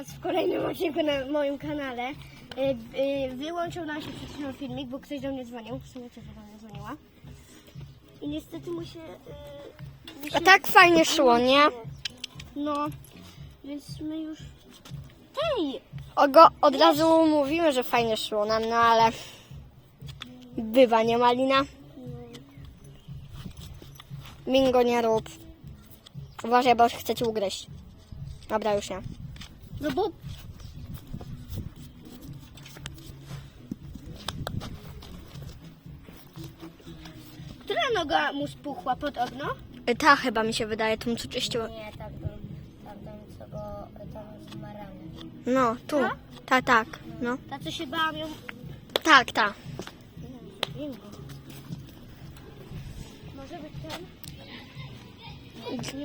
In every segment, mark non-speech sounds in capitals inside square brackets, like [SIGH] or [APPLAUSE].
Was w kolejnym odcinku na moim kanale. Y, y, Wyłączył nam się przed chwilą filmik, bo ktoś do mnie dzwonił. W sumie też do mnie dzwoniła. I niestety mu się... y, mu A się- tak fajnie szło, nie? No, więc my już... Hej! Ogo, od razu mówimy, że fajnie szło nam, no ale bywa, nie Malina? Mingo nie rób. Uważaj, bo chcę ci ugryźć. Dobra, już nie. No bo... Która noga mu spuchła pod ogno? Y, Ta chyba mi się wydaje, tą co czyściła. Nie, tak, tamten, co go tam z marami. No, tu. Tak, tak. No. Ta, co się bałam ją... Tak, tak. Bingo. Może być ten?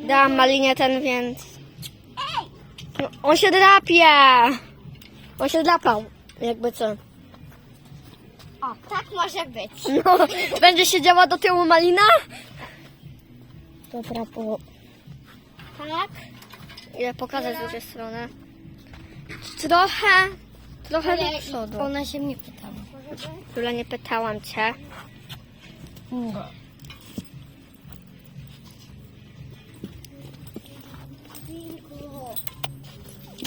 Dałam Malinie ten, więc... On się drapie! On się drapał. Jakby co. O, tak może być. [LAUGHS] No, będzie siedziała do tyłu Malina? Dobra, po... Tak? Ile pokazać drugiej stronę? Trochę, trochę do przodu. Ona się mnie pytała. Jula, nie pytałam cię.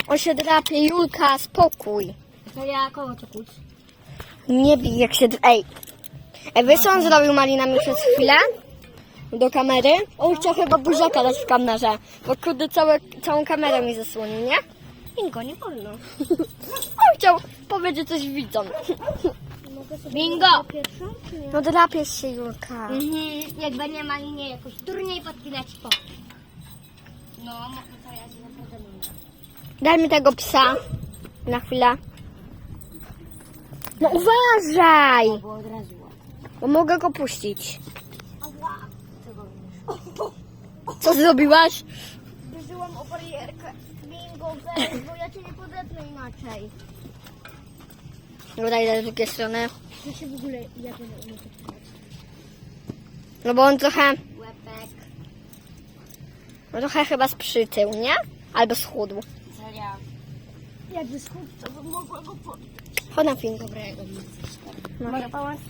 On się drapie, Julka, spokój. To ja koło cię kłóć? Nie bij, jak się... Ej. Ej, wiesz co on zrobił Malinami przez chwilę? Do kamery? On chciał chyba buziaka dać w kamerze. Bo kurde, całe, całą kamerę mi zasłonił, nie? Bingo, nie wolno. [LAUGHS] On chciał powiedzieć coś widzom. Bingo! No drapiesz się, Julka. Mhm, jak będzie ma linię jakoś turniej podpinać po. No, no to ja się naprawdę lubię. Daj mi tego psa. Na chwilę. No uważaj! Bo. Bo mogę go puścić. Co zrobiłaś? Uderzyłam o barierkę. Bingo, bo ja cię nie podepnę inaczej. Dobra, idę z drugiej strony. Się w ogóle, ja będę. No bo on trochę, Łepek. no trochę chyba sprzytył, nie? Albo schudł. Jakby schudł, to bym mogła go podnieść. Chodź na film. Dobrego mi chcesz. No. Mogę pomóc?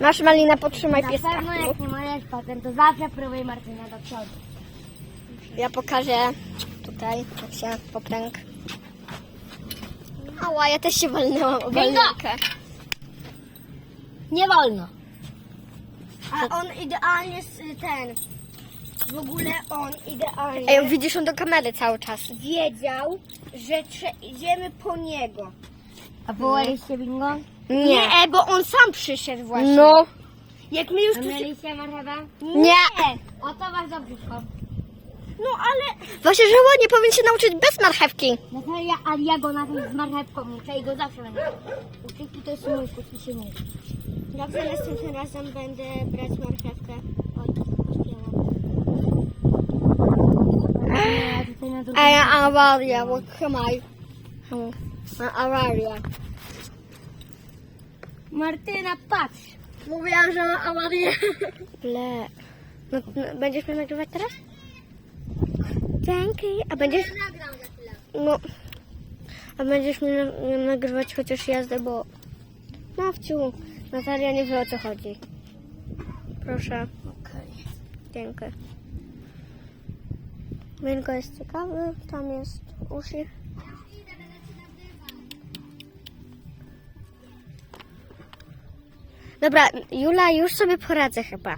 Masz Malina, potrzymaj Na pieska. pewno jak nie możesz potem, to zawsze próbuj Martyna do przodu. Ja pokażę tutaj, jak się popręg. Ała, ja też się walnęłam o balnerkę. Nie wolno. A on idealnie s- ten. W ogóle on idealnie Ej, widzisz, on do kamery cały czas. wiedział, że trze- idziemy po niego. A połaliście bingo? Nie. e, bo on sam przyszedł właśnie. No, Jak my już A tu się... mieliście marchewę? nie. O to was dobrze No ale... Właśnie, że ładnie powinien się nauczyć bez marchewki. No to ja, ale ja go na tym z marchewką uczę i go zawsze będę uczyć i to jest mój się nie. Dobrze, następnym razem będę brać marchewkę. Oj, pośpiewam. Ja tutaj na drugim- Ej, awaria, what am I? Awaria. Martyna, patrz! Mówiłam, że ma awarię. Ble. No, no, będziesz mnie nagrywać teraz? Dzięki. A będziesz... Nagram za chwilę. No... A będziesz mnie na- nagrywać chociaż jazdę, bo... Nawciu, Natalia nie wie o co chodzi. Proszę. Okej. Dzięki. Winko jest ciekawy, tam jest uszy. Dobra, Jula, już sobie poradzę chyba.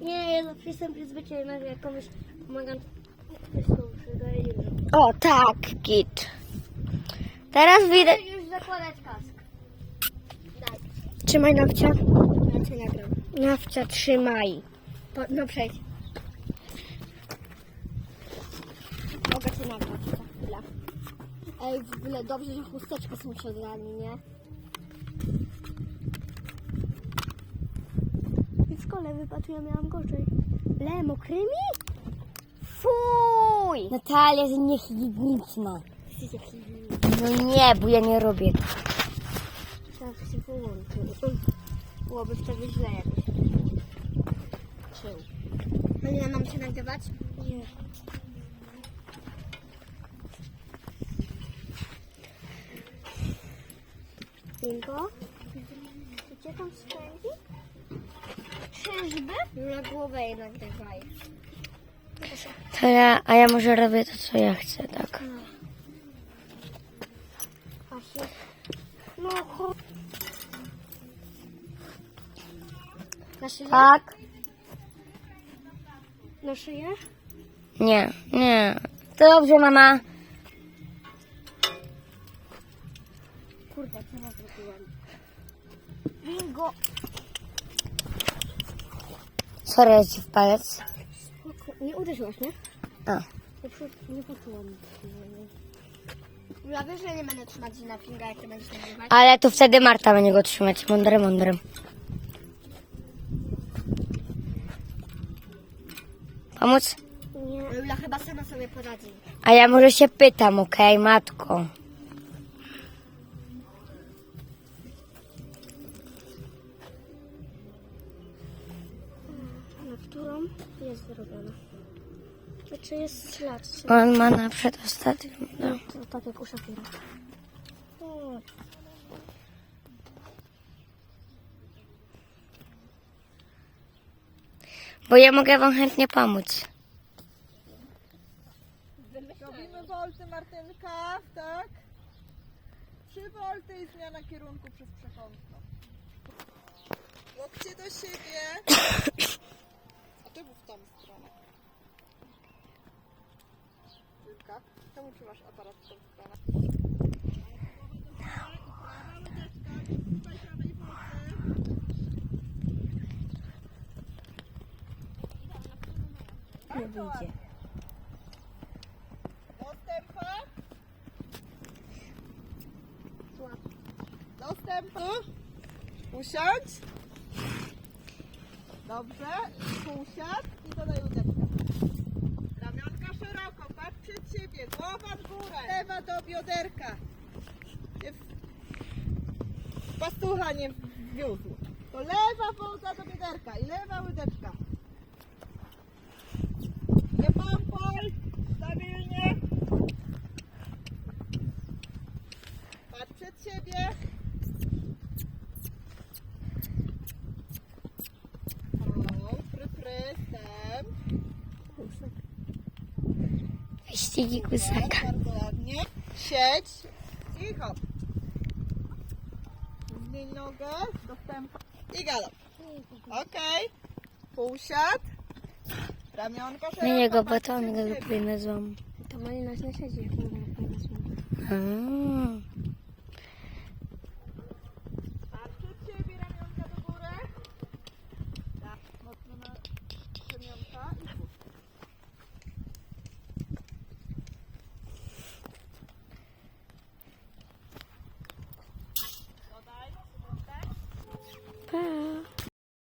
Nie, ja zawsze jestem przyzwyczajona, że komuś pomagam, O, tak, git. Teraz widzę... Już zakładać kask. Trzymaj nawcia. Ja cię nagram. Nawcia, trzymaj. Po, no przejdź. Mogę cię nagrać za chwilę. Ej, w ogóle dobrze, że chusteczki są siodrami, nie? I w szkole ja miałam gorzej. Le, mokrymi? Fuj! Natalia jest niehigieniczna. Jesteś. No nie, bo ja nie robię. Tak się połączył. Byłoby wtedy źle jakoś. Czył. Malina, mam cię nagrywać? Nie. Bingo. Gdzie tam spędzi? Czyżby? Na głowę jej nagrywaj. To ja, a ja może robię to, co ja chcę, tak. No, chodź. Na szyję? Tak? Na szyję? Nie, nie. To dobrze, mama. Kurde, co zrobiłem? Bingo. Sorry, ja ci w palec. Spoko. Nie uderzyłaś, nie? A. Nie, przy- nie poczułam. Ja wiesz, że nie będę trzymać na finga, jak ty będziesz nagrywać. Ale to wtedy Marta będzie go trzymać. Mądry, mądry. Pomóc? Nie. Lula chyba sama sobie poradzi. A ja może się pytam, okej, matko. Jest zrobiona? To czy jest ślad? On ma na przedostatnią. No. To tak jak u Szafira. Bo ja mogę wam chętnie pomóc. Robimy wolty Martynka, tak? Trzy wolty i zmiana kierunku przez przekątną. Łokcie do siebie. [COUGHS] Ty w tą stronę. Julka, czemu trzymasz aparat w tą stronę? Nie wyjdzie. Dostępa. Dostęp tu. Usiądź. Dobrze. Usiadł i dodaj łódeczkę. Ramionka szeroko, patrz przed siebie, głowa w górę. Lewa do bioderka. Pastucha nie wwiózł. To lewa woda do bioderka i lewa łydeczka. Nie pompol. Stabilnie. Patrz przed siebie. Wyścigi kusaka. Bardzo ładnie. Siedź i hop. Zmień nogę, dostęp i galop. Okej. Półsiad. Ramionko szeroko. Zmienię go, bo patrz to on przed go siebie. wypłynę złą. to siedzi, jak nie ma na Mm.